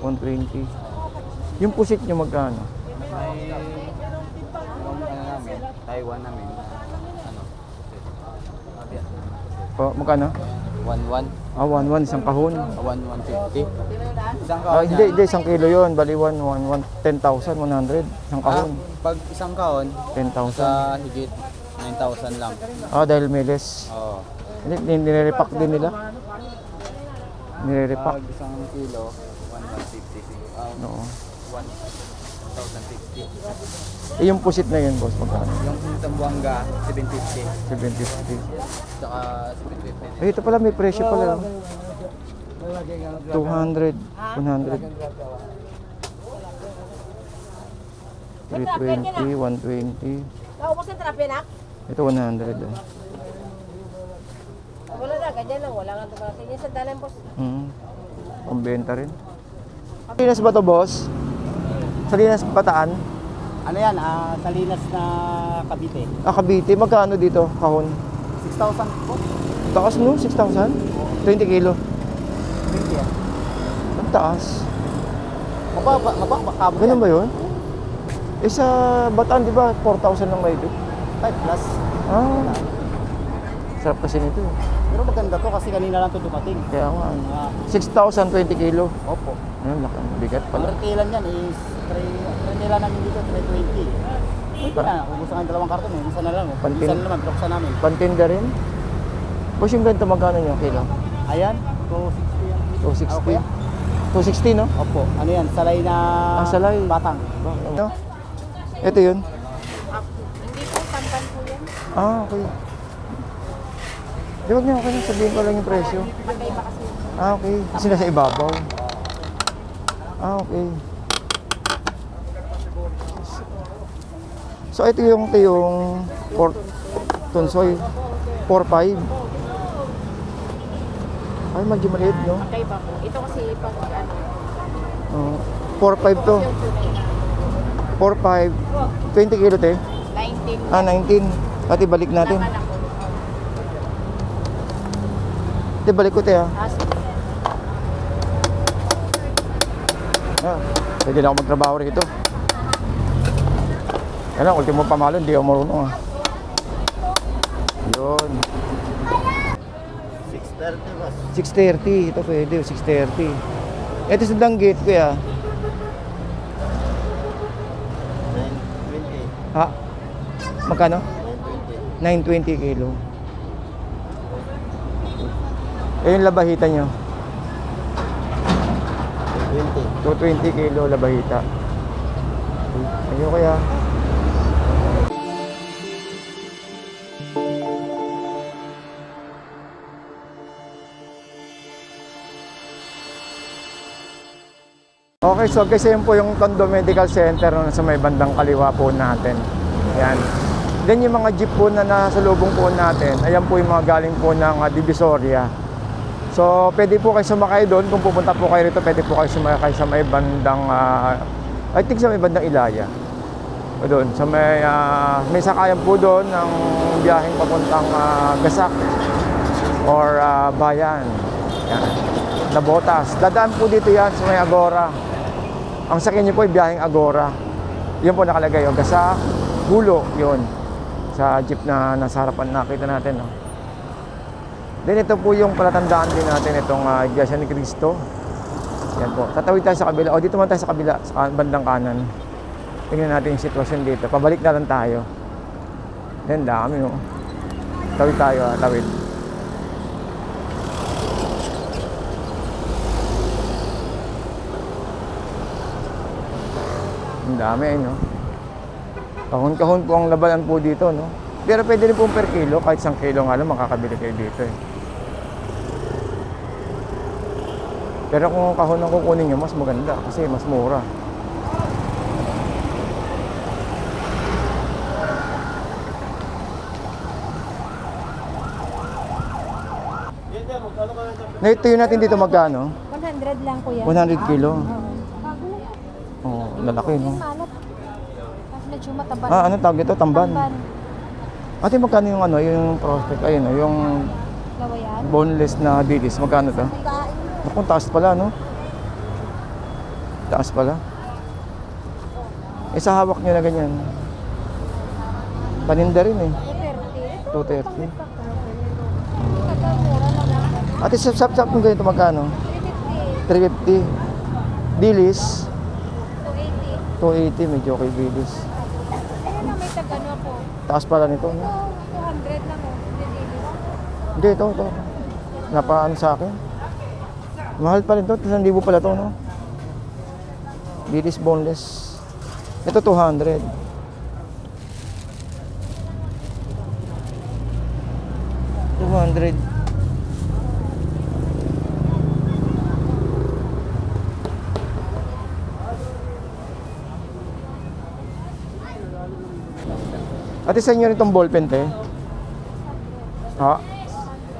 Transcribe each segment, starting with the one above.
120. Yung pusit nyo magkano? May yung ano namin, Taiwan namin. Ano? Pa, magkano? 1-1. Ah, 1-1, isang kahon. 1-150. Isang Ah, kahon hindi, yan. hindi, isang kilo yun. Bali, 1, 1, 1, 10,000, 100. Isang Ah, kahon, pag isang kahon, 10,000. sa higit 9,000 lang. Ah, dahil may less. Oo. Hindi, ni- nire-repack din nila. Nire-repack. Pag isang kilo, 1,150. Ah, No. 1,050. Eh, yung pusit na yun, boss, magkano? Yung Zamboanga, 750. 750. Tsaka 750 din. Eh, ito pala, may presyo pala. oh. 200, 100. 320, 120. Naubos ang trapya na? Ito 100. Eh. Wala na, ganyan lang. Wala nga tumarating. Yung sandalan, boss. Hmm. Pambenta rin. Salinas ba to boss? Salinas Bataan? Ano yan, ah, Salinas na Cavite. Ah, Cavite. Magkano dito? Kahon? 6,000 po. Taas no? 6,000? 20 kilo. 20 yan. Ang taas. Mababa, mababa, kabot Ganun ba yun? Eh sa Bataan, di ba? 4,000 lang may 5 plus. Ah. Sarap kasi nito. Pero maganda to kasi kanina lang to dumating. Kaya nga. Ah, 6,000, 20 kilo. opo. Ayun, laki. Bigat Ang pala. retilan yan is 3, retilan namin dito 320. Ito na, ubus na ng dalawang karton eh. Isa na lang. Oh. Pantin- Isa na naman, pinuksan namin. Pantinda rin. Boss, yung ganito magkano nyo kilo? Ayan, 260 yan. 260. Okay. 260, no? Opo, ano yan, salay na Ah, salay. batang. No? Ito yun. Ah, hindi po, tampan po yan. Ah, okay. Di wag niyo, okay sabihin ko lang yung presyo. Magkaiba kasi. Ah, okay. Kasi nasa ibabaw. Ah, okay. So, ito yung, ito yung pork tunsoy. 4-5. Ay, medyo maliit, no? Magkaiba po. Ito kasi pag ano, Oh, 4-5 to. yung tunay na. 4-5. 20 kilo, te. 19. Ah, 19. Pati balik natin. Te, balik ko, te, ah. Ah, sige. Ah, pwede na ako magtrabaho rito. Yan lang, ultimo pamalo, hindi ako marunong ah. Yun. 630 boss. 6.30, ito pwede, 6.30. Ito sa danggit, kuya. 920. Ha? Magkano? 920. 920 kilo. Eh, yung labahita nyo. 20. 220 kilo labahita. Ayun kaya. Okay, so kasi yun po yung Tondo Medical Center na sa may bandang kaliwa po natin. Yan. Then yung mga jeep po na nasa lubong po natin, ayan po yung mga galing po ng ah, Divisoria. So, pwede po kayo sumakay doon. Kung pupunta po kayo rito, pwede po kayo sumakay sa may bandang, ah, I think sa may bandang Ilaya. O doon, sa may, ah, may sakayan po doon ng biyaheng papuntang ah, Gasak or ah, Bayan. Yan. Nabotas. Dadaan po dito yan sa may Agora. Ang sakyan niyo po ay biyaheng Agora. Yun po nakalagay, o Gasak, Hulo, yun. Sa jeep na nasa harapan nakita natin. No? Then ito po yung palatandaan din natin itong uh, Iglesia ni Cristo. Yan po. Tatawid tayo sa kabila. O dito man tayo sa kabila, sa bandang kanan. Tingnan natin yung sitwasyon dito. Pabalik na lang tayo. Yan, dami no. Tawid tayo, ah, tawid. Ang dami, eh, no? Kahon-kahon po ang labanan po dito, no? Pero pwede rin pong per kilo, kahit isang kilo nga lang makakabili kayo dito eh. Pero kung kahon ang kukunin nyo, mas maganda kasi mas mura. Na ito yun natin dito magkano? 100 lang kuya. 100 kilo. Oh, lalaki no. Medyo mataba. Ah, ano tawag ito? Tamban. Tamban. Ate, magkano yung ano, yung prospect, ayun, yung Lawayan. boneless na dilis, magkano to? Naku, taas pala, no? Taas pala. Eh, sa hawak nyo na ganyan. Paninda rin eh. 230. 230. Kagamura lang. Ate, sap sap sap kung ganito magkano? 350. 350. Dilis. 280. 280. Medyo okay dilis. Ayun na, may tagano ako. Taas pala nito. Ito, No? 200 lang oh. Hindi, ito, ito. Napaano sa akin. Mahal pa rin to. 1,000 pala to, no? Dilis boneless. Ito 200. Two hundred. Ate, sa inyo rin itong ballpen, te? Ha?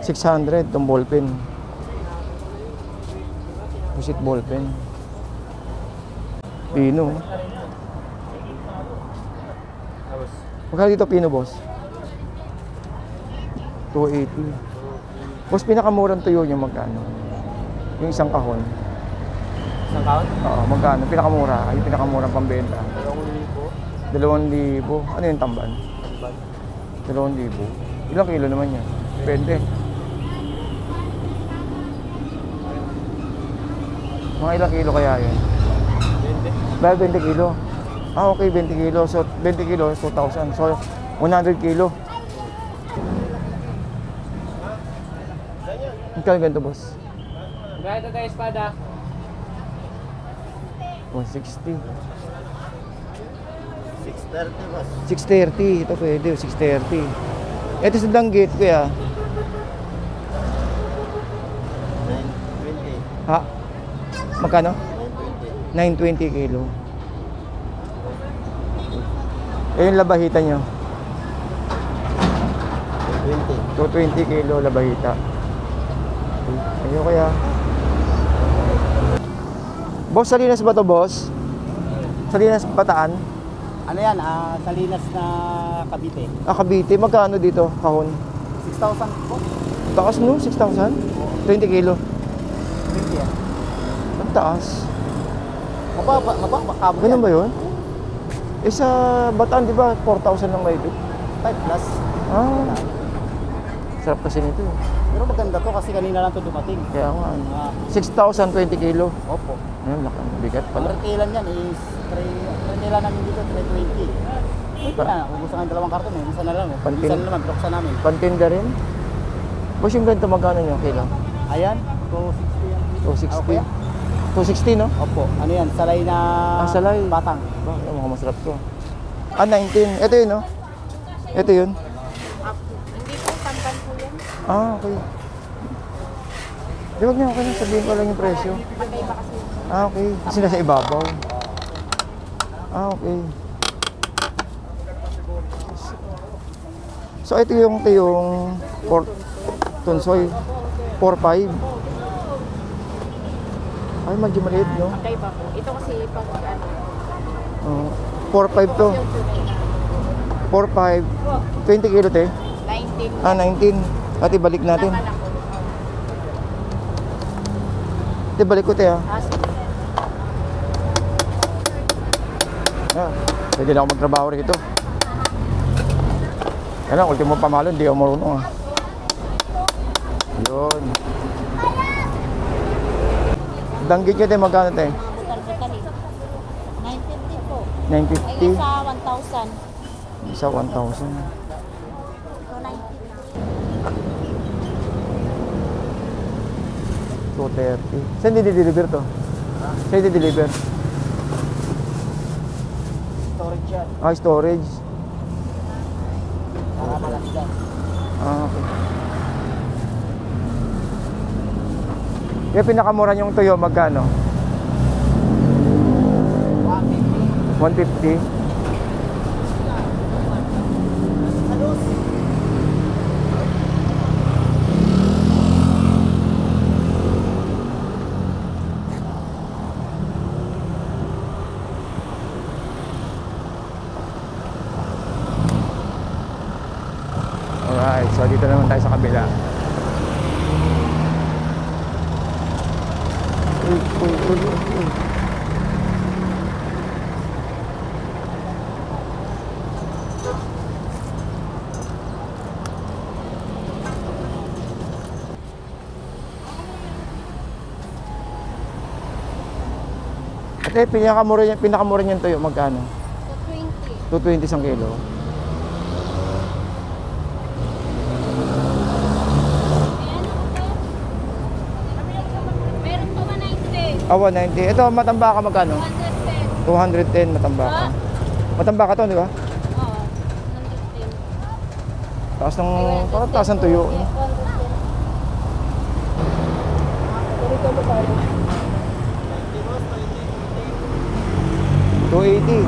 600 itong ballpen. Pusit ballpen. Pino. Magkano dito pino, boss? 280. Boss, pinakamurang tuyo niyo magkano? Yung isang kahon. Isang kaon? Oo, magkano? Pinakamura. Ay, pinakamurang pambenta. Dalawang libo. 2,000. Ano yung tamban? Tamban. 2,000. Ilang kilo naman yan? Depende. Mga ilang kilo kaya yun? 20. Dahil 20 kilo. Ah, okay, 20 kilo. So, 20 kilo, 2,000. So, 100 kilo. Magkano ganito, boss? Gaya ito tayo espada. 160. 630 boss. 630. Ito pwede, 630. Ito sa danggit, kuya. 920. Ha? Magkano? 920. 920 kilo. Eh, yung labahita nyo. 20. 220 kilo labahita. Ayun kaya. Boss, Salinas ba to boss? Salinas Bataan? Ano yan? Ah, Salinas na Cavite. Ah, Cavite. Magkano dito, kahon? 6,000 po. Taas no? 6,000? 20 kilo. 20 yan. Taas. Mababa, mababa. Kabo Ganun ba yun? Eh sa Bataan, di ba, 4,000 lang may 5 plus. Ah. Sarap kasi nito. eh. Pero maganda to kasi kanina lang to dumating. Kaya nga, ano. Ah, 6,000, 20 kilo. opo. Ayun, laki. Bigat Ang pala. retailan yan is 3, retailan namin dito 320. Ito na, ubus ang dalawang karton eh. Isa na lang. Oh. Pantin- Isa na naman, binuksan namin. Pantinda rin. Boss, yung ganito magkano nyo kilo? Ayan, 260 yan. 260. Okay. 260, no? Opo, ano yan, salay na Ah, salay. batang. Ba, oh, mukhang masarap to. Ah, 19. Ito yun, no? Ito yun. Ah, hindi po, tamban po yan. Ah, okay. Di wag niyo, okay na. Sabihin ko lang yung presyo. Magkaiba kasi. Ah, okay. Kasi nasa ibabaw. Ah, okay. So, ito yung, ito yung pork tunsoy. 4-5. Ay, medyo maliit, no? Magkaiba po. Ito kasi pag ano, Oh, 4-5 to. 4-5. 20 kilo, te. 19. Ah, 19. Ate, balik natin. Ate, balik ko, te, ha. Ah, sige. Ah, pwede na ako magtrabaho rito. Yan lang, ultimo pamalo, hindi ako marunong, ah. Yun. Danggit nyo, te, magkano? Targetali. 950 po. 950. sa 1,000. Isa 1,000. So, 90. Two thirty. Saan di-deliver to? Saan di-deliver? Storage yan. Ah, storage. Para malasdan. Ah, okay. Yung pinakamura yung tuyo, magkano? 150. 150. Alright, so dito naman tayo sa kabila. Uy, uy, uy, uy, uy. At eh, pinakamura niyan, pinakamura niyan tuyo, magkano? So 20. 220 isang kilo. Meron pa 190. Ah, 190. Ito, matambaka magkano? 110. 210 matambaka. Matambaka to, di ba? Oo. 110. Taas ng, parang taas ng tuyo. no? 280.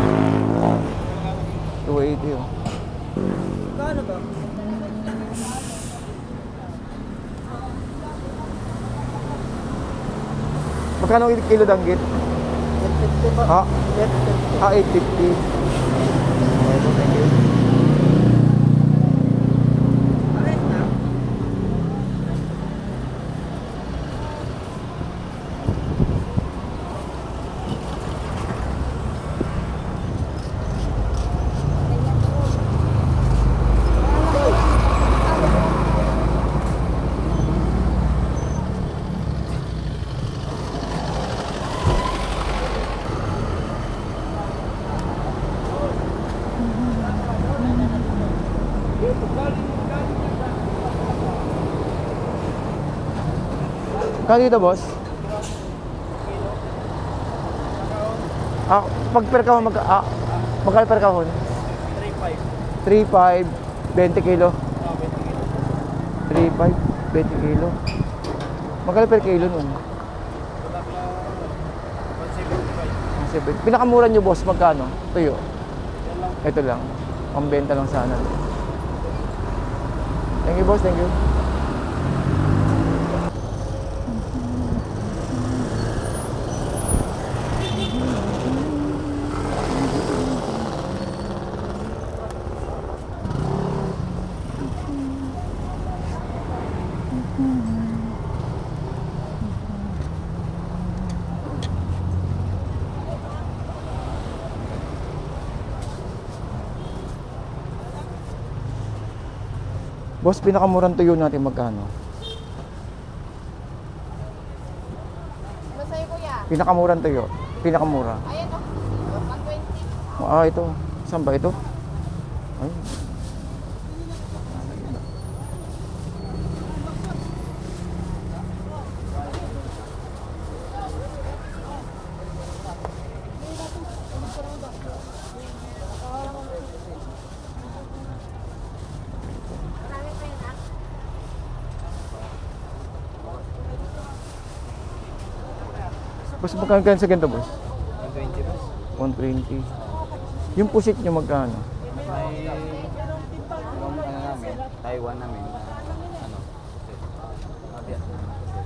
280 oh. Kano ba? Magkano kilo danggit? 850 po. Ah? 850. Ah, 850. Kano dito, boss? Ah, pag per kahon, mag, ah, magkano per kahon? 3.5. 3.5, 20 kilo. 3.5, 20 kilo. Magkano per kilo nun? 170. Pinakamura nyo, boss, magkano? Tuyo. Ito lang. Pambenta lang sana. Thank you, boss. Thank you. Boss, pinakamurang tuyo natin magkano? Masaya kuya. Pinakamurang tuyo. Pinakamura. Ayan o. 120. Ah, ito. Saan ba ito? Ay. Boss, magkano sa ganito, boss? 120 boss. 120. Yung pusit nyo magkano? May yung ano namin, Taiwan namin. Ano?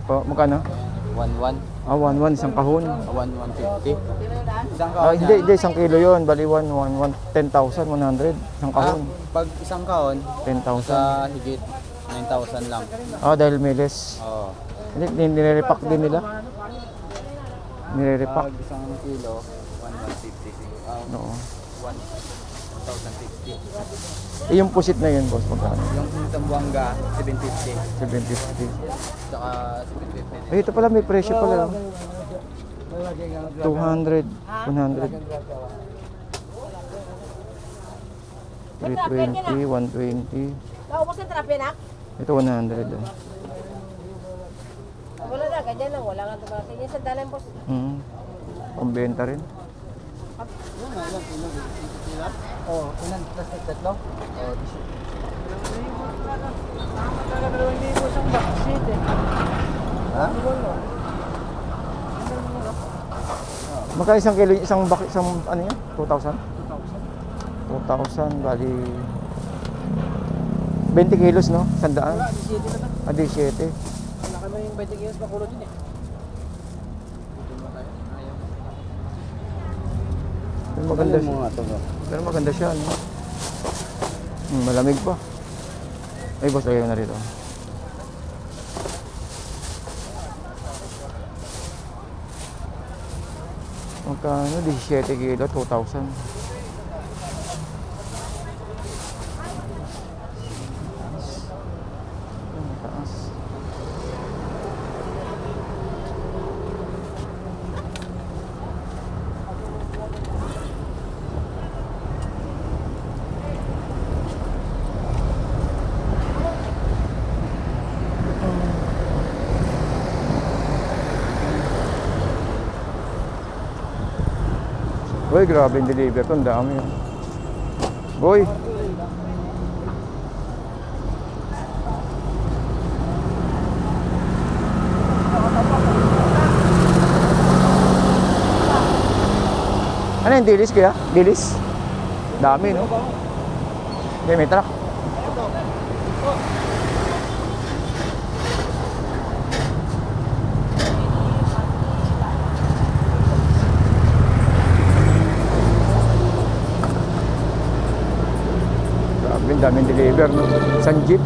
Pa, magkano? 11, Ah, 1-1, isang kahon. 1150. Isang Ah, kahon hindi, yan. hindi, isang kilo yun. Bali, 1, 1, 1, 10,000, 100. Isang Ah, kahon. pag isang kahon, 10,000. sa higit 9,000 lang. Ah, dahil may less. Oo. Hindi, ni- nire-repack din nila. Nire-repack. Pag isang kilo, 1150. Ah, Oo. 1,050. Eh, yung pusit na yun, boss, magkano? Yung Zamboanga, 750. 750. Tsaka 750. Ay, ito pala, may presyo pala. 200, 100. 320, 120. Naubos na trapya na? Ito 100. Oh. Ganyan lang. Wala nga tumating. Yan sa dalan po. Mm. Pambenta rin. Oh, ilan plastic tatlo? Oh, Ha? Magka isang kilo, isang bak, isang ano yan? 2,000? 2,000, bali 20 kilos, no? Sandaan? Ah, 17. Yung 20 kilos makulot yun eh. Pero maganda siya. Pero maganda siya, no? Hmm, malamig pa. Ay, boss, lagay ko na rito. Magkano? 17 kilo, 2,000. Ang taas. Uy, grabe yung deliver to. Ang dami yun. Boy. Ano yung dilis kaya? Dilis? Dami, no? Hindi, may truck. Grabe, ang daming deliver, no? Isang jeep.